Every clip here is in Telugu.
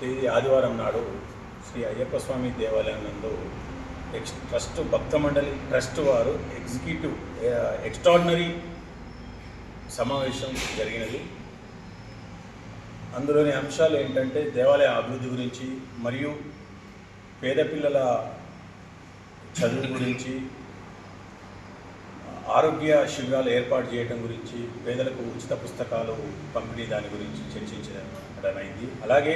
టేది ఆదివారం నాడు శ్రీ అయ్యప్ప స్వామి దేవాలయం నందు ఎక్స్ ట్రస్ట్ భక్త మండలి ట్రస్ట్ వారు ఎగ్జిక్యూటివ్ ఎక్స్ట్రాడినరీ సమావేశం జరిగినది. అందులోని అంశాలు ఏంటంటే దేవాలయ అభివృద్ధి గురించి మరియు పేద పిల్లల చదువు గురించి ఆరోగ్య శిబిరాలు ఏర్పాటు చేయడం గురించి పేదలకు ఉచిత పుస్తకాలు పంపిణీ దాని గురించి చర్చించడం అయింది అలాగే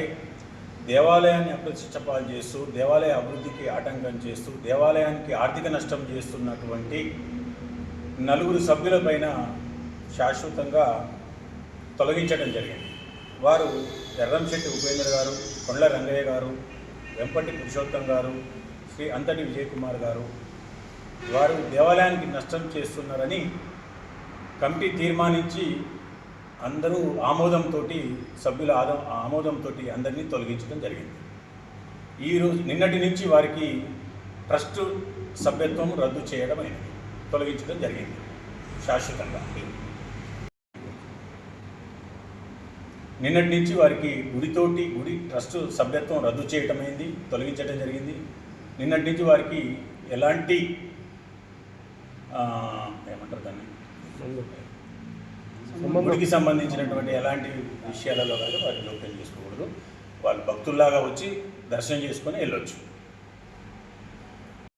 దేవాలయాన్ని అప్రతిష్టపాలు చేస్తూ దేవాలయ అభివృద్ధికి ఆటంకం చేస్తూ దేవాలయానికి ఆర్థిక నష్టం చేస్తున్నటువంటి నలుగురు సభ్యులపైన శాశ్వతంగా తొలగించడం జరిగింది. వారు ఎర్రంశెట్టి ఉపేంద్ర గారు కొండల రంగయ్య గారు వెంపటి పురుషోత్తం గారు శ్రీ అంతటి విజయ్ కుమార్ గారు వారు దేవాలయానికి నష్టం చేస్తున్నారని కమిటీ తీర్మానించి అందరూ ఆమోదంతో సభ్యుల ఆద ఆమోదంతో అందరినీ తొలగించడం జరిగింది. ఈరోజు నిన్నటి నుంచి వారికి ట్రస్ట్ సభ్యత్వం రద్దు చేయడం అయింది తొలగించడం జరిగింది. శాశ్వతంగా. నిన్నటి నుంచి వారికి గుడితోటి గుడి ట్రస్ట్ సభ్యత్వం రద్దు చేయటమైంది అయింది తొలగించడం జరిగింది. నిన్నటి నుంచి వారికి ఎలాంటి ఏమంటారు దాన్ని? గుడికి సంబంధించినటువంటి ఎలాంటి విషయాలలో కానీ వారిని జోక్యం చేసుకోకూడదు. వాళ్ళు భక్తుల్లాగా వచ్చి దర్శనం చేసుకొని వెళ్ళొచ్చు.